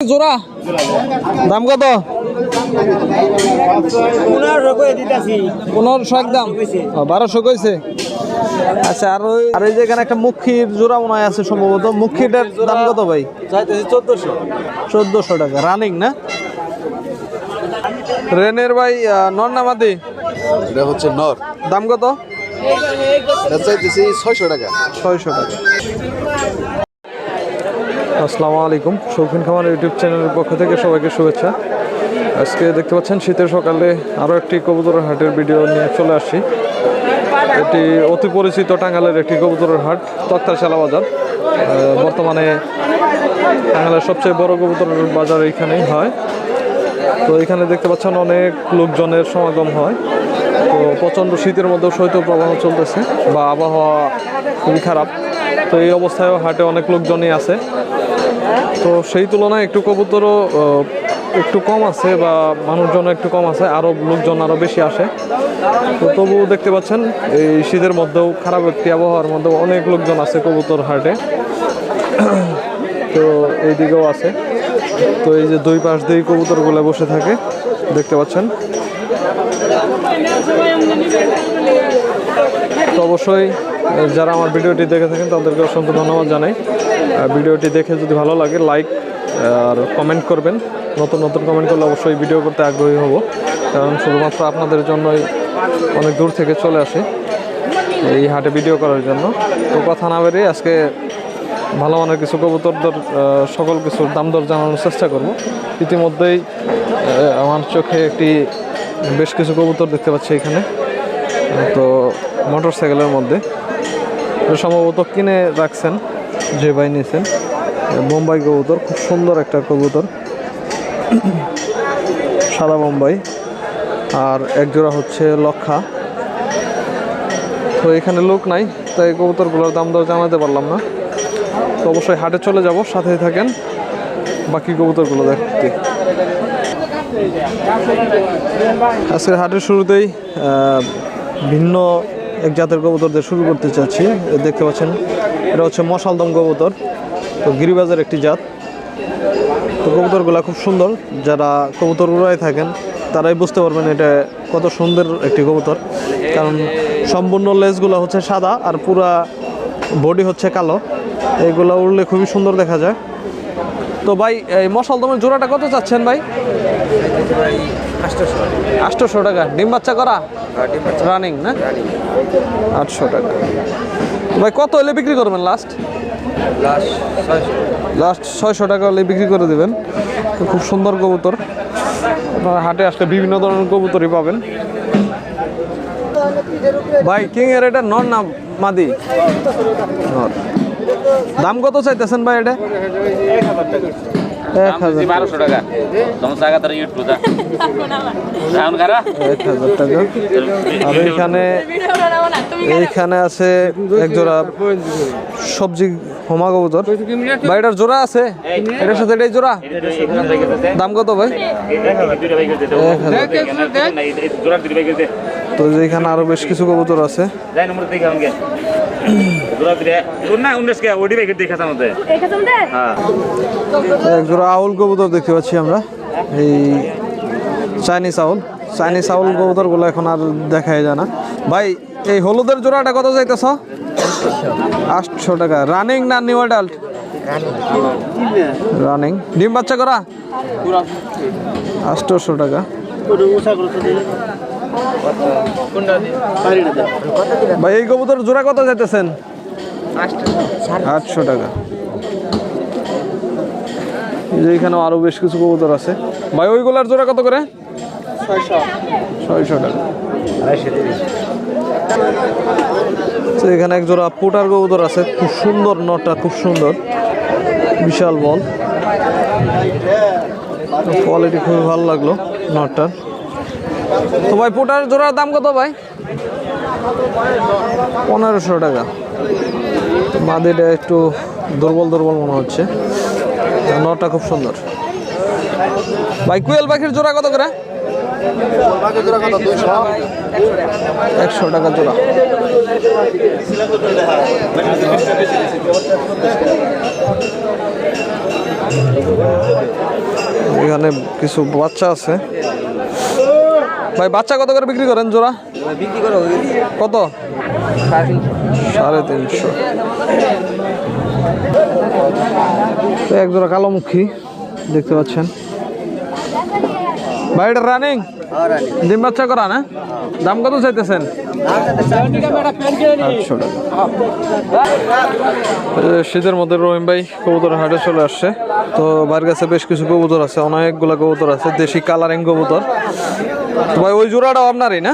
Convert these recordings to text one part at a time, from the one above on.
জোড়া। দাম কত? পনেরোশো একদম। বারোশো কইছে। আচ্ছা আর ওই আর এই যে এখানে একটা মুখির জোড়া মনে হয় আছে সম্ভবত। মুখিটার দাম কত ভাই? চোদ্দশো। চোদ্দশো টাকা। রানিং না? রেনের ভাই নর এটা হচ্ছে নর। দাম কত? চাইতেছি ছয়শো টাকা। ছয়শো টাকা। আসসালামু আলাইকুম। শৌখিন খামার ইউটিউব চ্যানেলের পক্ষ থেকে সবাইকে শুভেচ্ছা। আজকে দেখতে পাচ্ছেন শীতের সকালে আরও একটি কবুতরের হাটের ভিডিও নিয়ে চলে আসছি। এটি অতি পরিচিত টাঙ্গালের একটি কবুতরের হাট, তক্তারশালা বাজার। বর্তমানে টাঙ্গালের সবচেয়ে বড় কবুতরের বাজার এইখানেই হয়। তো এখানে দেখতে পাচ্ছেন অনেক লোকজনের সমাগম হয়। তো প্রচণ্ড শীতের মধ্যেও শৈত্যপ্রবাহ চলতেছে, বা আবহাওয়া খুবই খারাপ। তো এই অবস্থায়ও হাটে অনেক লোকজনই আছে। তো সেই তুলনায় একটু কবুতরও একটু কম আছে বা মানুষজন একটু কম আছে, আরও লোকজন আরও বেশি আসে। তো তবুও দেখতে পাচ্ছেন, এই শীতের মধ্যেও খারাপ একটি আবহাওয়ার মধ্যেও অনেক লোকজন আছে কবুতর হাটে। তো এইদিকেও আছে। তো এই যে দুই পাশ দিয়ে কবুতরগুলো বসে থাকে, দেখতে পাচ্ছেন। তো অবশ্যই, যারা আমার ভিডিওটি দেখে থাকেন, তাদেরকে অসংখ্য ধন্যবাদ জানাই। ভিডিওটি দেখে যদি ভালো লাগে লাইক আর কমেন্ট করবেন। নতুন নতুন কমেন্ট করলে অবশ্যই ভিডিও করতে আগ্রহী হব। কারণ শুধুমাত্র আপনাদের জন্যই অনেক দূর থেকে চলে আসে এই হাটে ভিডিও করার জন্য। তো কথা না বেরিয়ে আজকে ভালো মানের কিছু কবুতর দর সকল কিছুর দাম দর জানানোর চেষ্টা করব। ইতিমধ্যেই আমার চোখে একটি বেশ কিছু কবুতর দেখতে পাচ্ছি এখানে। তো মোটর সাইকেলের মধ্যে। সম্ভবত কিনে রাখছেন। যে ভাই নিয়েছেন বোম্বাই কবুতর, খুব সুন্দর একটা কবুতর। সাদা বোম্বাই আর একজোড়া হচ্ছে লক্ষা। তো এখানে লোক নাই, তাই কবুতরগুলোর দাম দর জানাতে পারলাম না। তো অবশ্যই হাটে চলে যাব, সাথেই থাকেন। বাকি কবুতরগুলো দেখতে। আজকের হাটের শুরুতেই ভিন্ন এক জাতের কবুতর দিয়ে শুরু করতে চাচ্ছি। দেখতে পাচ্ছেন এটা হচ্ছে মশালদম কবুতর তো গিরিবাজার একটি জাত। তো কবুতরগুলো খুব সুন্দর যারা কবুতর উড়াই থাকেন তারাই বুঝতে পারবেন এটা কত সুন্দর একটি কবুতর। কারণ সম্পূর্ণ লেজগুলো হচ্ছে সাদা আর পুরা বডি হচ্ছে কালো। এইগুলো উড়লে খুবই সুন্দর দেখা যায়। তো ভাই এই মশালদমের জোড়াটা কত চাচ্ছেন ভাই? আটশোশো টাকা। ডিম বাচ্চা করা? রানিং না? আটশো টাকা। ভাই কত হলে বিক্রি করবেন লাস্ট লাস্ট ছয়শো। টাকা হলে বিক্রি করে দেবেন। খুব সুন্দর কবুতর। আপনারা হাটে আসলে বিভিন্ন ধরনের কবুতরই পাবেন। ভাই কিং এর এটা? নর না মাদি? নর। দাম কত চাইতেছেন ভাই এটা? বারোশো টাকা। তোমার তারা ইউট পূজা আর এইখানে এইখানে আছে এক জোড়া সবজি হোমা কবুতর। এটার জোড়া আছে? এটার সাথে এটাই জোড়া? দাম কত ভাই? এক হাজার। তো এইখানে আরও বেশ কিছু কবুতর আছে। যাই নম্বর দেখে আমাকে জোড়া দিলে না উনিশ কে ওডি বাইকে দেখা আমাদের হ্যাঁ। এক জোড়া আউল কবুতর দেখতে পাচ্ছি আমরা। এই চাইনিজ আউল। চাইনিজ আউল কবুতরগুলো এখন আর দেখাই যায় না। ভাই এই হলুদের জোড়াটা কত যাইতেছ? আটশো টাকা। রানিং না নিউ অ্যাডাল্ট? রানিং। ডিম বাচ্চা করা? আটশোশো টাকা। ভাই, এই কবুতর জোড়া কত যাইতেছেন আটশো টাকা। এই যে এখানেও আরও বেশ কিছু কবুতর আছে। ভাই, ওইগুলার জোড়া কত করে? ছয়শো টাকা। তো এখানে এক জোড়া পোটার কবুতর আছে। খুব সুন্দর নটটা, খুব সুন্দর। বিশাল বল। কোয়ালিটি খুবই ভালো লাগল নটটার। তো ভাই পোটার জোড়ার দাম কত ভাই? পনেরোশো টাকা। মাদিটা একটু দুর্বল দুর্বল মনে হচ্ছে। নটা খুব সুন্দর। ভাই কুয়েল পাখির জোড়া কত করে? একশো টাকা জোড়া। এখানে কিছু বাচ্চা আছে। ভাই বাচ্চা কত করে বিক্রি করেন জোড়া? বিক্রি করো কত? সাড়ে তিনশো। এক জোড়া কালোমুখী দেখতে পাচ্ছেন। ভাই এটা রানিং ডিম বাচ্চা করা না? দাম কত চাইতেছেন? শীতের মধ্যে রহিম ভাই কবুতর হাটে চলে আসছে। তো বাইরের কাছে বেশ কিছু কবুতর আছে অনেকগুলা কবুতর আছে দেশি কালারিং কবুতর। তো ভাই ওই জোড়াটাও আপনারই না?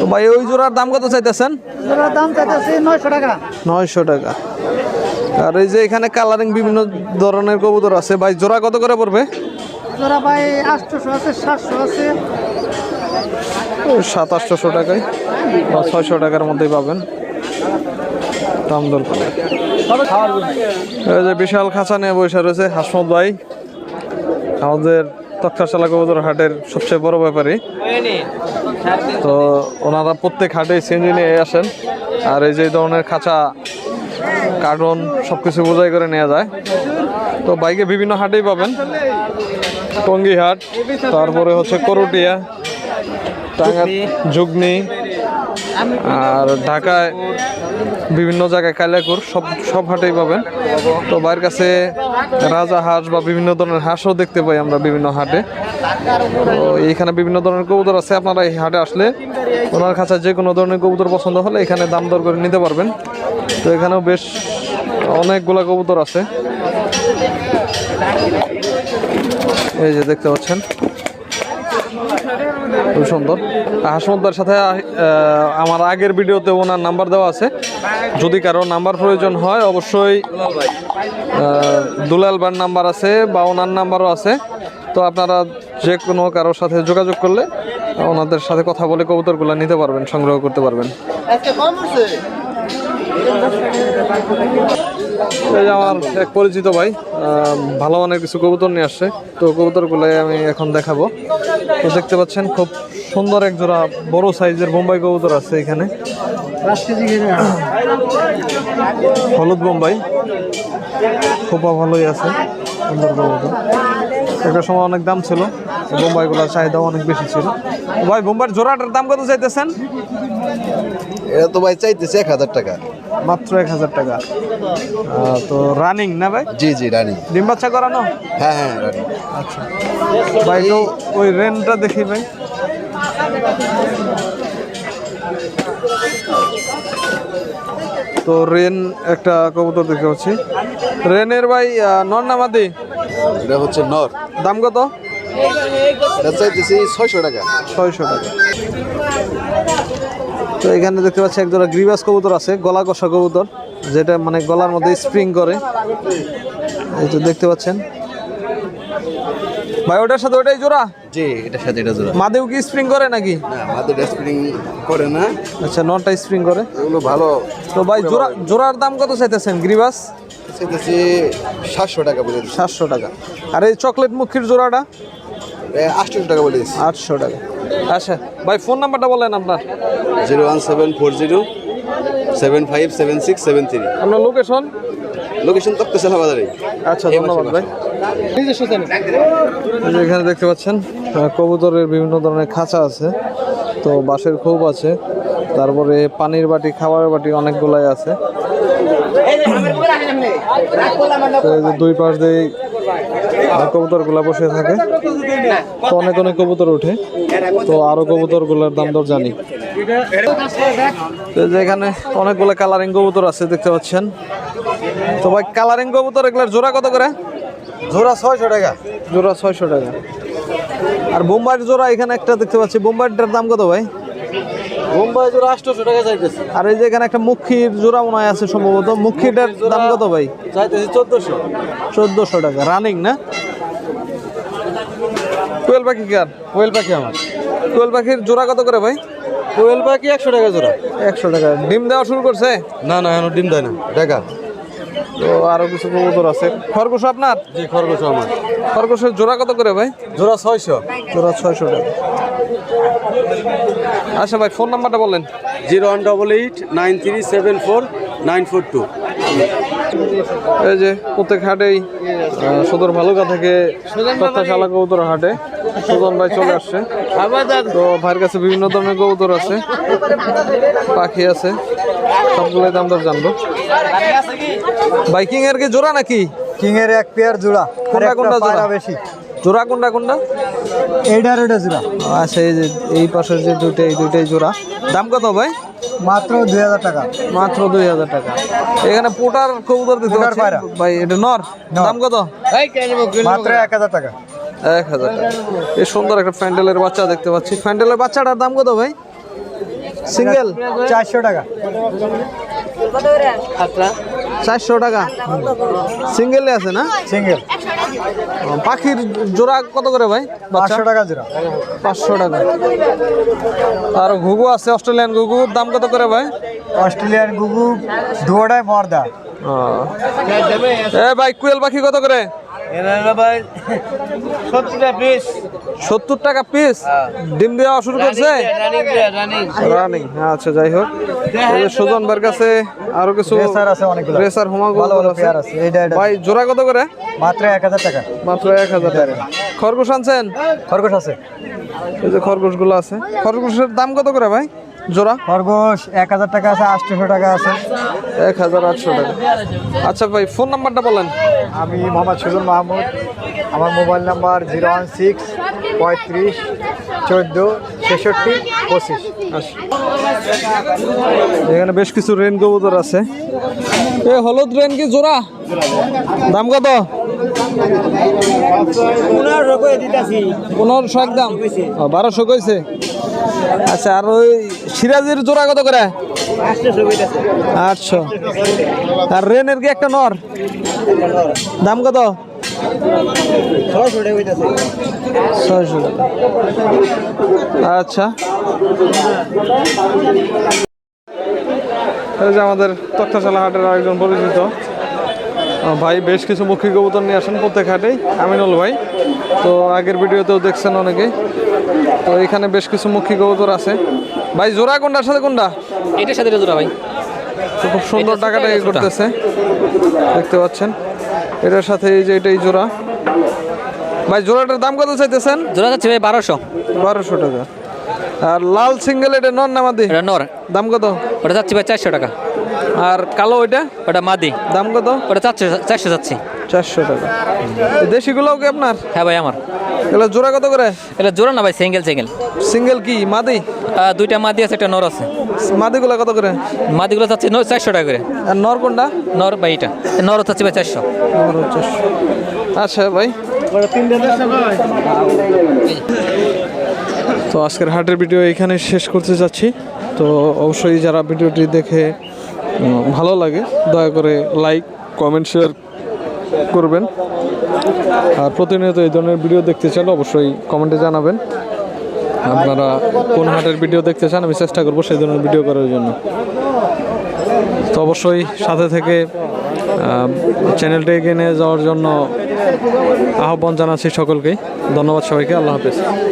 তো ভাই ওই জোড়ার দাম কত চাইতেছেন? জোড়ার দাম চাইতেছি নয়শো টাকা। নয়শো টাকা। আর এই যে এখানে কালারিং বিভিন্ন ধরনের কবুতর আছে ভাই জোড়া কত করে পড়বে? জোড়া ভাই আটশোশো আছে সাতশো আছে। সাত আটশোশো টাকায় বা ছয়শো টাকার মধ্যেই পাবেন। দাম দর করে। এই যে বিশাল খাঁচা নিয়ে বসে রয়েছে হাসমত ভাই। আমাদের তক্ষাশালা কবুতর হাটের সবচেয়ে বড় ব্যাপারী। তো ওনারা প্রত্যেক হাটে সিএনজি নিয়ে আসেন। আর এই যে ধরনের খাঁচা, কার্টন সব কিছু বোঝাই করে নেওয়া যায়। তো বাইকে বিভিন্ন হাটেই পাবেন। টঙ্গি হাট, তারপরে হচ্ছে করুটিয়া টাঙ্গা যুগনি আর ঢাকায় বিভিন্ন জায়গায় কালিয়াকুর, সব সব হাটেই পাবেন। তো বাইরের কাছে রাজা হাঁস বা বিভিন্ন ধরনের হাঁসও দেখতে পাই আমরা বিভিন্ন হাটে। তো এইখানে বিভিন্ন ধরনের কবুতর আছে। আপনারা এই হাটে আসলে ওনার কাছে যে কোনো ধরনের কবুতর পছন্দ হলে এখানে দাম দর করে নিতে পারবেন। তো এখানেও বেশ অনেকগুলা কবুতর আছে। এই যে দেখতে পাচ্ছেন। খুব সুন্দর। হাসমতার সাথে আমার আগের ভিডিওতে ওনার নাম্বার দেওয়া আছে। যদি কারও নাম্বার প্রয়োজন হয়, অবশ্যই দুলাল বার নাম্বার আছে বা ওনার নাম্বারও আছে। তো আপনারা যে কোনো কারোর সাথে যোগাযোগ করলে ওনাদের সাথে কথা বলে কবুতরগুলো নিতে পারবেন, সংগ্রহ করতে পারবেন। এই আমার এক পরিচিত ভাই ভালো মানের কিছু কবুতর নিয়ে আসছে। তো কবুতরগুলাই আমি এখন দেখাবো। তো দেখতে পাচ্ছেন, খুব সুন্দর এক জোড়া বড় সাইজের বোম্বাই কবুতর আছে এখানে। হলুদ বোম্বাই। খোপা ভালোই আছে, সুন্দর কবুতর। একটা সময় অনেক দাম ছিল বোম্বাইগুলোর চাহিদাও অনেক বেশি ছিল। ভাই, বোম্বাইয়ের জোড়াটার দাম কত চাইতেছেন? এটা তো ভাই চাইতেছে এক হাজার টাকা। মাত্র এক হাজার টাকা। তো রানিং না ভাই? জি জি রানিং ডিম বাচ্চা করানো? হ্যাঁ হ্যাঁ রানি আচ্ছা। ভাই তো ওই রেনটা দেখি ভাই। তো রেন একটা কবুতর দেখতে পাচ্ছি। রেনের ভাই নর নামাদি এটা হচ্ছে নর। দাম কত? চাইতেছি ছয়শো টাকা। ছয়শো টাকা। তো এখানে দেখতে পাচ্ছি এক জোড়া গ্রিবাস কবুতর আছে গলা কষা কবুতর যেটা মানে গলার মধ্যে স্প্রিং করে। এই তো দেখতে পাচ্ছেন। ভাই ওটার সাথে ওটাই জোড়া? জি এটার সাথে এটা জোড়া। মাদেও কি স্প্রিং করে নাকি? না স্প্রিং করে না। আচ্ছা স্প্রিং করে। এগুলো ভালো। তো ভাই জোড়া জোড়ার দাম কত চাইতেছেন গ্রিবাস? চাইতেছি সাতশো টাকা বলে সাতশো টাকা। আর এই চকলেট মুখির জোড়াটা? আটশোশো টাকা বলে দিচ্ছি আটশো টাকা। আচ্ছা ভাই ফোন নাম্বারটা বলেন আপনার। Zero one seven four zero seven five seven six seven three. আপনার লোকেশন? লোকেশন তক্তশালা বাজারে আচ্ছা ধন্যবাদ ভাই। এখানে দেখতে পাচ্ছেন কবুতরের বিভিন্ন ধরনের খাঁচা আছে তো বাঁশের খোপ আছে তারপরে পানির বাটি খাবারের বাটি অনেকগুলাই আছে। দুই পাশ দিয়ে কবুতরগুলা বসে থাকে। তো অনেক অনেক কবুতর ওঠে। তো আরও কবুতরগুলার দাম দর জানি। তো যে এখানে অনেকগুলো কালারিং কবুতর আছে দেখতে পাচ্ছেন। তো ভাই কালারিং কবুতর এগুলার জোড়া কত করে? জোড়া ছয়শো টাকা। জোড়া ছয়শো টাকা। আর বোম্বাইয়ের জোড়া এখানে একটা দেখতে পাচ্ছি। বোম্বাইটার দাম কত ভাই? মুম্বাই জোড়া আটশোশো টাকা চাইতেছে। আর এই যে এখানে একটা মুখির জোড়া মনে হয় আছে সম্ভবত। মুখিটার দাম কত ভাই? চাইতেছি চোদ্দোশো। চোদ্দোশো টাকা। রানিং না? কোয়েল পাখি কার? কোয়েল পাখি আমার। কোয়েল পাখির জোড়া কত করে ভাই? কোয়েল পাখি একশো টাকা জোড়া। একশো টাকা। ডিম দেওয়া শুরু করছে? না না এখন ডিম দেয় না। টাকা তো আরও কিছু কবুতর আছে। খরগোশ আপনার? জি খরগোশ আমার। খরগোশের জোড়া কত করে ভাই? জোড়া ছয়শো। জোড়া ছয়শো টাকা। আচ্ছা ভাই ফোন নাম্বারটা বলেন। Zero one double eight nine three seven four nine four two. এই যে প্রত্যেক হাটেই সদর ভালুকা থেকে তথ্যশালা কবুতর হাটে। সুজন ভাই চলে আসছে। তো ভাইয়ের কাছে বিভিন্ন ধরনের কবুতর আছে পাখি আছে সবগুলোই দাম দর জানব। বাইকিং এর কি জোড়া নাকি? কিং এর এক পেয়ার জোড়া কোনটা কোনটা জোড়া? বেশি। জোড়া কোনটা কোনটা? এইটার ওটা জোড়া। আচ্ছা এই যে এই পাশের যে দুইটা এই দুইটাই জোড়া। দাম কত ভাই? মাত্র দুই হাজার টাকা। মাত্র দুই হাজার টাকা। এখানে পোটার কবুতর দিতে। ভাই এটা নর। নর। দাম কত? মাত্র এক হাজার টাকা। এক হাজার টাকা। এই সুন্দর একটা ফ্যান্ডেলের বাচ্চা দেখতে পাচ্ছি। ফ্যান্ডেলের বাচ্চাটার দাম কত ভাই? সিঙ্গেল চারশো টাকা। চারশো টাকা। সিঙ্গেলে আছে না? সিঙ্গেল পাখির জোড়া কত করে ভাই পাঁচশো টাকা জোড়া। পাঁচশো টাকা। আর ঘুঘু আছে অস্ট্রেলিয়ান ঘুঘুর দাম কত করে ভাই? অস্ট্রেলিয়ান গুগু দুয়াটায় মর্দা। এ ভাই কুয়েল পাখি কত করে? সত্তর টাকা পিস ডিম দেওয়া শুরু করছে? রানিং আচ্ছা যাই হোক। সুজন ভাইয়ের কাছে আরও কিছু রেসার আছে হোমা ভালো ভালো আছে। এটা ভাই জোড়া কত করে? মাত্র এক হাজার টাকা। মাত্র এক হাজার টাকা। খরগোশ আনছেন? খরগোশ আছে। এই যে খরগোশগুলো আছে। খরগোশের দাম কত করে ভাই? জোড়া? খরগোশ এক হাজার টাকা আছে আটশোশো টাকা আছে। এক হাজার আটশো টাকা। আচ্ছা ভাই ফোন নাম্বারটা বলেন। আমি মোহাম্মদ সুজন মাহমুদ। আমার mobile number zero one six পঁয়ত্রিশ চোদ্দ ছেষট্টি পঁচিশ। আচ্ছা। এখানে বেশ কিছু রেন কবুতর আছে। এ হলুদ রেন কি জোড়া? দাম কত? পনেরোশো একদম। বারোশো কইছে। আচ্ছা আর ওই সিরাজের জোড়া কত করে? আটশো আর রেনের কি একটা নর? দাম কত? ছয়শো। টাকা আচ্ছা আমাদের তক্তাশালা হাটের আরেকজন পরিচিত। ভাই বেশ কিছু মুখী কবুতর নিয়ে আসেন প্রত্যেক হাটেই আমিনুল ভাই। তো আগের ভিডিওতেও দেখছেন অনেকে। তো এখানে বেশ কিছু মুখী কবুতর আছে। ভাই জোড়া কোনটার সাথে কোনটা? এটার সাথে জোড়া ভাই। তো খুব সুন্দর টাকাটা এই করতেছে। দেখতে পাচ্ছেন। এটার সাথে এই যে এটাই জোড়া। ভাই জোড়াটার দাম কত চাইতেছেন? জোড়া যাচ্ছে ভাই বারোশো। বারোশো টাকা। আর লাল সিঙ্গেল এটা নন নামাদি এটা নর। দাম কত? ওটা যাচ্ছে ভাই চারশো টাকা। আর কালো ওইটা? ওটা মাদি। দাম কত? ওটা চারশো চারশো যাচ্ছে। চারশো টাকা। এই দেশিগুলোও কি আপনার? হ্যাঁ ভাই আমার। এগুলো জোড়া কত করে? এটা জোড়া না ভাই সিঙ্গেল সিঙ্গেল সিঙ্গেল কি? মাদি? দুইটা মাদি আছে একটা নর আছে। মাদিগুলো কত করে? মাদিগুলো নর চারশো টাকা করে। আর নর কোনটা? নর ভাই এটা। নর যাচ্ছে ভাই চারশো। নর হচ্ছে আচ্ছা ভাই। তো আজকের হাটের ভিডিও এখানে শেষ করতে যাচ্ছি। তো অবশ্যই যারা ভিডিওটি দেখে ভালো লাগে। দয়া করে লাইক কমেন্ট শেয়ার করবেন। আর প্রতিনিয়ত এই ধরনের ভিডিও দেখতে চাইলে অবশ্যই কমেন্টে জানাবেন। আপনারা কোন হাটের ভিডিও দেখতে চান, আমি চেষ্টা করব সেই ধরনের ভিডিও করার জন্য। তো অবশ্যই সাথে থেকে চ্যানেলটি এগিয়ে নিয়ে যাওয়ার জন্য আহ্বান জানাচ্ছি সকলকেই। ধন্যবাদ সবাইকে। আল্লাহ হাফেজ।